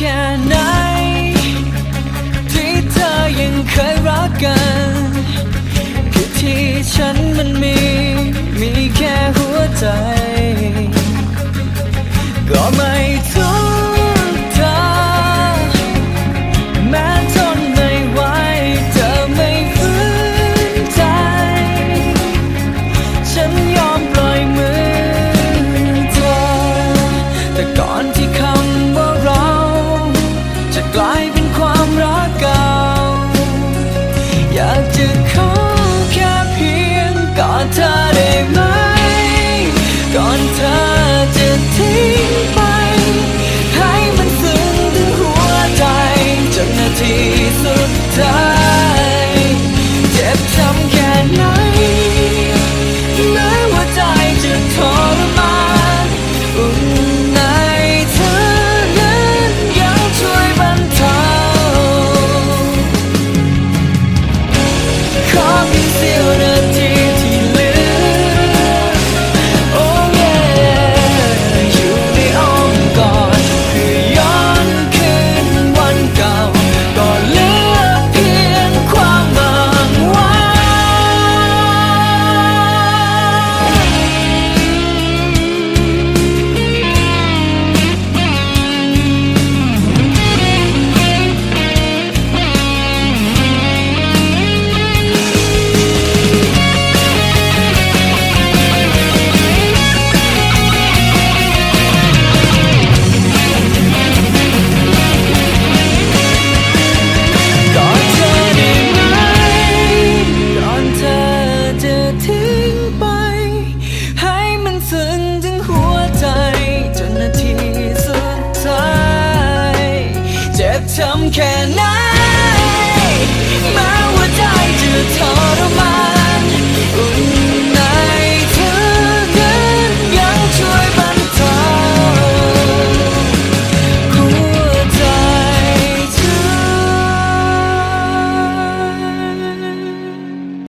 Can't. ทำแค่ไหนแม้ว่าใจจะทรมาน